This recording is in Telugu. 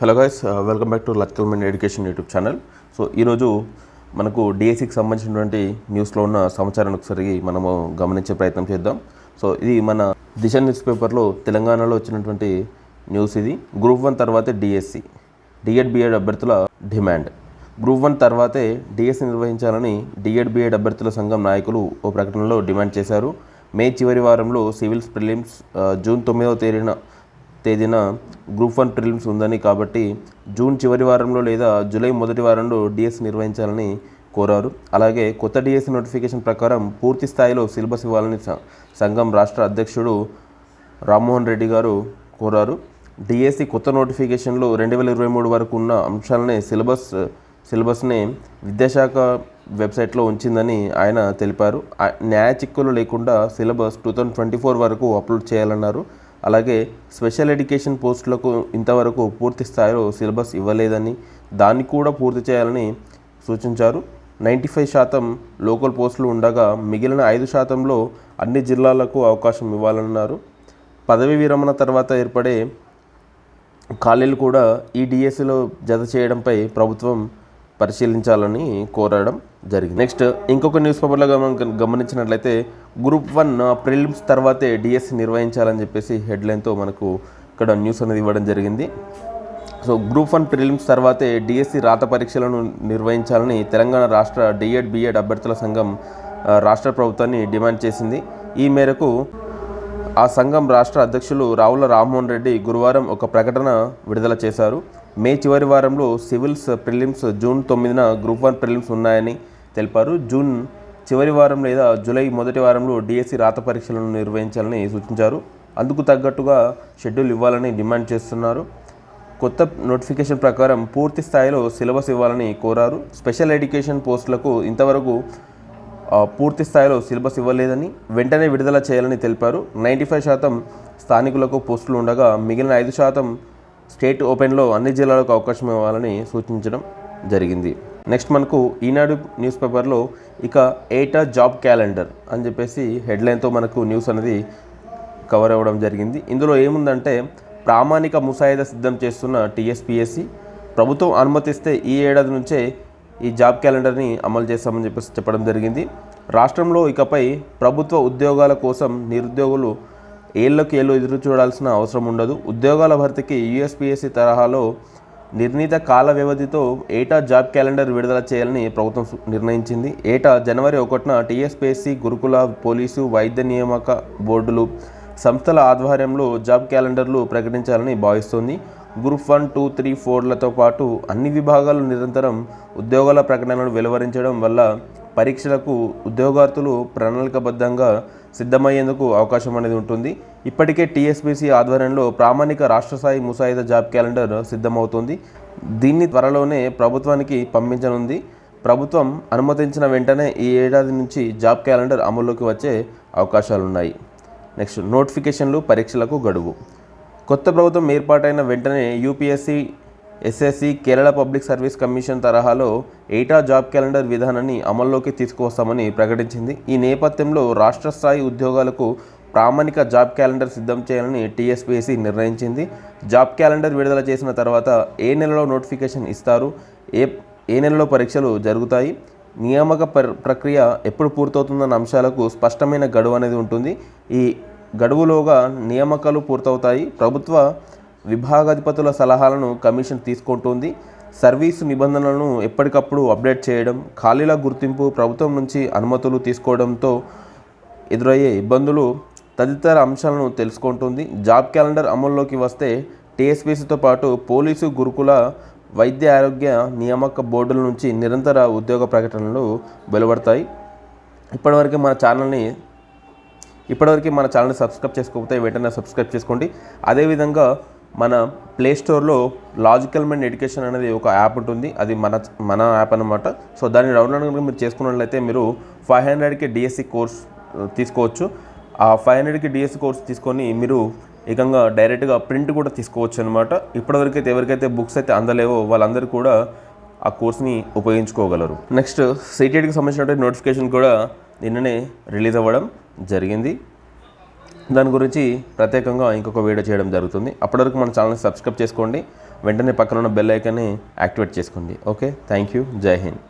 Hello guys welcome back to లక్కల్మెంట్ education YouTube channel so ఈరోజు మనకు డిఎస్సికి సంబంధించినటువంటి న్యూస్లో ఉన్న సమాచారాన్ని ఒకసారి మనము గమనించే ప్రయత్నం చేద్దాం. సో ఇది మన దిశ న్యూస్ పేపర్లో తెలంగాణలో వచ్చినటువంటి న్యూస్ ఇది. గ్రూప్ వన్ తర్వాతే DSC D Ed B Ed అభ్యర్థుల డిమాండ్ గ్రూప్ వన్ తర్వాతే డిఎస్సి నిర్వహించాలని డిఎడ్ బిఎడ్ అభ్యర్థుల సంఘం నాయకులు ఓ ప్రకటనలో డిమాండ్ చేశారు. మే చివరి వారంలో సివిల్స్ ప్రిలిమ్స్ uh, జూన్ తొమ్మిదవ తేదీన తేదీన గ్రూప్ వన్ ప్రిలిమ్స్ ఉందని కాబట్టి జూన్ చివరి వారంలో లేదా జూలై మొదటి వారంలో డిఎస్ నిర్వహించాలని కోరారు. అలాగే కొత్త డిఎస్ నోటిఫికేషన్ ప్రకారం పూర్తి స్థాయిలో సిలబస్ ఇవ్వాలని సంఘం రాష్ట్ర అధ్యక్షుడు రామ్మోహన్ రెడ్డి గారు కోరారు. డిఎస్సి కొత్త నోటిఫికేషన్లో రెండు వేల ఇరవై మూడు వరకు ఉన్న అంశాలనే సిలబస్ సిలబస్ని విద్యాశాఖ వెబ్సైట్లో ఉంచిందని ఆయన తెలిపారు. న్యాయ చిక్కులు లేకుండా syllabus two thousand twenty four వరకు అప్లోడ్ చేయాలన్నారు. అలాగే స్పెషల్ ఎడ్యుకేషన్ పోస్టులకు ఇంతవరకు పూర్తి స్థాయిలో సిలబస్ ఇవ్వలేదని దాన్ని కూడా పూర్తి చేయాలని సూచించారు. నైంటీ ఫైవ్ శాతం లోకల్ పోస్టులు ఉండగా మిగిలిన ఐదు శాతంలో అన్ని జిల్లాలకు అవకాశం ఇవ్వాలన్నారు. పదవి విరమణ తర్వాత ఏర్పడే ఖాళీలు కూడా ఈ డిఎస్సిలో జత చేయడంపై ప్రభుత్వం పరిశీలించాలని కోరడం జరిగింది. నెక్స్ట్ ఇంకొక న్యూస్ పేపర్లో గమన గమనించినట్లయితే గ్రూప్ వన్ ప్రిలిమ్స్ తర్వాతే డిఎస్సి నిర్వహించాలని చెప్పేసి హెడ్లైన్తో మనకు ఇక్కడ న్యూస్ అనేది ఇవ్వడం జరిగింది. సో గ్రూప్ వన్ ప్రిలిమ్స్ తర్వాతే డిఎస్సి రాత పరీక్షలను నిర్వహించాలని తెలంగాణ రాష్ట్ర డిఎడ్ బిఎడ్ అభ్యర్థుల సంఘం రాష్ట్ర ప్రభుత్వాన్ని డిమాండ్ చేసింది. ఈ మేరకు ఆ సంఘం రాష్ట్ర అధ్యక్షులు రావుల రామ్మోహన్ రెడ్డి గురువారం ఒక ప్రకటన విడుదల చేశారు. మే చివరి వారంలో సివిల్స్ ప్రిలిమ్స్ జూన్ తొమ్మిదిన గ్రూప్ వన్ ప్రిలిమ్స్ ఉన్నాయని తెలిపారు. జూన్ చివరి వారం లేదా జూలై మొదటి వారంలో డిఎస్సి రాత పరీక్షలను నిర్వహించాలని సూచించారు. అందుకు తగ్గట్టుగా షెడ్యూల్ ఇవ్వాలని డిమాండ్ చేస్తున్నారు. కొత్త నోటిఫికేషన్ ప్రకారం పూర్తి స్థాయిలో సిలబస్ ఇవ్వాలని కోరారు. స్పెషల్ ఎడ్యుకేషన్ పోస్టులకు ఇంతవరకు పూర్తి స్థాయిలో సిలబస్ ఇవ్వలేదని వెంటనే విడుదల చేయాలని తెలిపారు. నైంటీ ఫైవ్ శాతం స్థానికులకు పోస్టులు ఉండగా మిగిలిన ఐదు శాతం స్టేట్ ఓపెన్లో అన్ని జిల్లాలకు అవకాశం ఇవ్వాలని సూచించడం జరిగింది. నెక్స్ట్ మనకు ఈనాడు న్యూస్ పేపర్లో ఇక ఏటా జాబ్ క్యాలెండర్ అని చెప్పేసి హెడ్లైన్తో మనకు న్యూస్ అనేది కవర్ అవ్వడం జరిగింది. ఇందులో ఏముందంటే ప్రామాణిక ముసాయిదా సిద్ధం చేస్తున్న టీఎస్పీఎస్సి ప్రభుత్వం అనుమతిస్తే ఈ ఏడాది నుంచే ఈ జాబ్ క్యాలెండర్ని అమలు చేస్తామని చెప్పేసి చెప్పడం జరిగింది. రాష్ట్రంలో ఇకపై ప్రభుత్వ ఉద్యోగాల కోసం నిరుద్యోగులు ఏళ్ళకి ఏళ్ళు ఎదురు చూడాల్సిన అవసరం ఉండదు. ఉద్యోగాల భర్తీకి యూఎస్పీఎస్సి తరహాలో నిర్ణీత కాల వ్యవధితో ఏటా జాబ్ క్యాలెండర్ విడుదల చేయాలని ప్రభుత్వం నిర్ణయించింది. ఏటా జనవరి ఒకటిన టీఎస్పీఎస్సీ గురుకుల పోలీసు వైద్య నియామక బోర్డులు సంస్థల ఆధ్వర్యంలో జాబ్ క్యాలెండర్లు ప్రకటించాలని భావిస్తోంది. గ్రూప్ వన్ టూ త్రీ ఫోర్లతో పాటు అన్ని విభాగాలు నిరంతరం ఉద్యోగాల ప్రకటనలు వెలువరించడం వల్ల పరీక్షలకు ఉద్యోగార్థులు ప్రణాళికబద్ధంగా సిద్ధమయ్యేందుకు అవకాశం అనేది ఉంటుంది. ఇప్పటికే టీఎస్పీసీ ఆధ్వర్యంలో ప్రామాణిక రాష్ట్ర స్థాయి ముసాయిదా జాబ్ క్యాలెండర్ సిద్ధమవుతుంది. దీన్ని త్వరలోనే ప్రభుత్వానికి పంపించనుంది. ప్రభుత్వం అనుమతించిన వెంటనే ఈ ఏడాది నుంచి జాబ్ క్యాలెండర్ అమల్లోకి వచ్చే అవకాశాలున్నాయి. నెక్స్ట్ నోటిఫికేషన్లు పరీక్షలకు గడువు. కొత్త ప్రభుత్వం ఏర్పాటైన వెంటనే UPSC SSC Kerala public service commission తరహాలో ఏటా జాబ్ క్యాలెండర్ విధానాన్ని అమల్లోకి తీసుకువస్తామని ప్రకటించింది. ఈ నేపథ్యంలో రాష్ట్ర స్థాయి ఉద్యోగాలకు ప్రామాణిక జాబ్ క్యాలెండర్ సిద్ధం చేయాలని టీఎస్పీఎస్సీ నిర్ణయించింది. జాబ్ క్యాలెండర్ విడుదల చేసిన తర్వాత ఏ నెలలో నోటిఫికేషన్ ఇస్తారు? ఏ ఏ నెలలో పరీక్షలు జరుగుతాయి? నియామక ప్ర- ప్రక్రియ ఎప్పుడు పూర్తవుతుందన్న అంశాలకు స్పష్టమైన గడువు అనేది ఉంటుంది. ఈ గడువులోగా నియామకాలు పూర్తవుతాయి. ప్రభుత్వ విభాగాధిపతుల సలహాలను కమిషన్ తీసుకుంటుంది. సర్వీసు నిబంధనలను ఎప్పటికప్పుడు అప్డేట్ చేయడం ఖాళీల గుర్తింపు ప్రభుత్వం నుంచి అనుమతులు తీసుకోవడంతో ఎదురయ్యే ఇబ్బందులు తదితర అంశాలను తెలుసుకుంటుంది. జాబ్ క్యాలెండర్ అమల్లోకి వస్తే టీఎస్పీసీతో పాటు పోలీసు గురుకుల వైద్య ఆరోగ్య నియామక బోర్డుల నుంచి నిరంతర ఉద్యోగ ప్రకటనలు వెలువడతాయి. ఇప్పటివరకు మన ఛానల్ని ఇప్పటివరకు మన ఛానల్ని సబ్స్క్రైబ్ చేసుకోకపోతే వెంటనే సబ్స్క్రైబ్ చేసుకోండి. అదేవిధంగా మన ప్లే స్టోర్లో లాజికల్ మైండ్ ఎడ్యుకేషన్ అనేది ఒక యాప్ ఉంటుంది. అది మన మన యాప్ అనమాట సో దాన్ని డౌన్లోడ్ కనుక మీరు చేసుకున్నట్లయితే మీరు ఫైవ్ హండ్రెడ్కి డిఎస్సి కోర్స్ తీసుకోవచ్చు. ఆ ఫైవ్ హండ్రెడ్కి డిఎస్సి కోర్స్ తీసుకొని మీరు ఏకంగా డైరెక్ట్గా ప్రింట్ కూడా తీసుకోవచ్చు అనమాట ఇప్పటివరకు అయితే ఎవరికైతే బుక్స్ అయితే అందలేవో వాళ్ళందరూ కూడా ఆ కోర్స్ని ఉపయోగించుకోగలరు. నెక్స్ట్ సిటీఎడ్కి సంబంధించినటువంటి నోటిఫికేషన్ కూడా నిన్ననే రిలీజ్ అవ్వడం జరిగింది. దాని గురించి ప్రత్యేకంగా ఇంకొక వీడియో చేయడం జరుగుతుంది. అప్పటివరకు మన ఛానల్ని సబ్స్క్రైబ్ చేసుకోండి. వెంటనే పక్కన ఉన్న బెల్ ఐకాన్ని యాక్టివేట్ చేసుకోండి. ఓకే థ్యాంక్ యూ జై హింద్